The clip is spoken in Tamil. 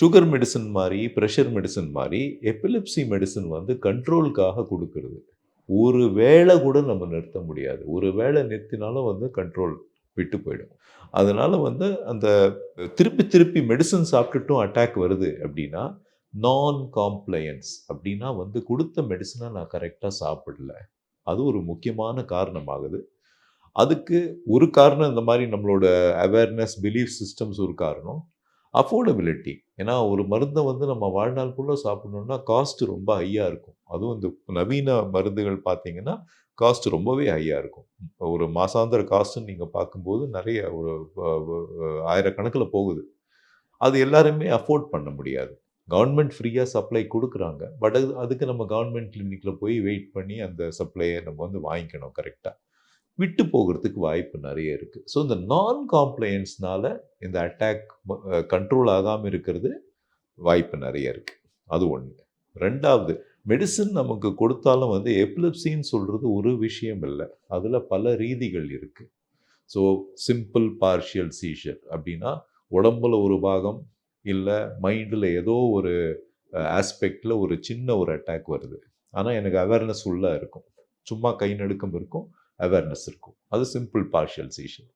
சுகர் மெடிசன் மாதிரி ப்ரெஷர் மெடிசன் மாதிரி எப்பிலிப்சி மெடிசன் வந்து கண்ட்ரோலுக்காக கொடுக்கறது. ஒரு வேளை கூட நம்ம நிறுத்த முடியாது. ஒரு வேளை நிறுத்தினாலும் வந்து கண்ட்ரோல் விட்டு போயிடும். அதனால் வந்து அந்த திருப்பி திருப்பி மெடிசன் சாப்பிட்டுட்டும் அட்டாக் வருது அப்படின்னா நான் காம்ப்ளையன்ஸ் அப்படின்னா வந்து கொடுத்த மெடிசனை நான் கரெக்டாக சாப்பிடல. அது ஒரு முக்கியமான காரணமாகுது. அதுக்கு ஒரு காரணம் இந்த மாதிரி நம்மளோட அவேர்னஸ் பிலீஃப் சிஸ்டம்ஸ் ஒரு காரணம். அஃபோர்டபிலிட்டி ஏன்னா ஒரு மருந்தை வந்து நம்ம வாழ்நாள் ஃபுல்லாக சாப்பிடணும்னா காஸ்ட் ரொம்ப ஹையாக இருக்கும். அதுவும் இந்த நவீன மருந்துகள் பார்த்தீங்கன்னா காஸ்ட் ரொம்பவே ஹையாக இருக்கும். ஒரு மாசாந்திர காஸ்ட்டுன்னு நீங்கள் பார்க்கும்போது நிறைய ஒரு ஆயிரக்கணக்கில் போகுது. அது எல்லாருமே அஃபோர்ட் பண்ண முடியாது. கவர்மெண்ட் ஃப்ரீயாக சப்ளை கொடுக்குறாங்க. பட் அது அதுக்கு நம்ம கவர்மெண்ட் கிளினிக்கில் போய் வெயிட் பண்ணி அந்த சப்ளையை நம்ம வந்து வாங்கிக்கணும் கரெக்டாக விட்டு போகிறதுக்கு வாய்ப்பு நிறைய இருக்குது ஸோ இந்த நான் காம்ப்ளையன்ஸ்னால இந்த அட்டாக் கண்ட்ரோல் ஆகாமல் இருக்கிறது வாய்ப்பு நிறைய இருக்குது அது ஒன்று ரெண்டாவது மெடிசன் நமக்கு கொடுத்தாலும் வந்து எபிலிப்சின்னு சொல்கிறது ஒரு விஷயம் இல்லை. அதில் பல ரீதிகள் இருக்குது ஸோ சிம்பிள் பார்ஷியல் சீஷர் அப்படின்னா உடம்புல ஒரு பாகம் இல்லை மைண்டில் ஏதோ ஒரு ஆஸ்பெக்டில் ஒரு சின்ன ஒரு அட்டாக் வருது. ஆனால் எனக்கு அவேர்னஸ் உள்ளே இருக்கும். சும்மா கை நடுக்கம் இருக்கும். அவேர்னஸ் இருக்கும். அது சிம்பிள் பார்ஷியல் சீஷன்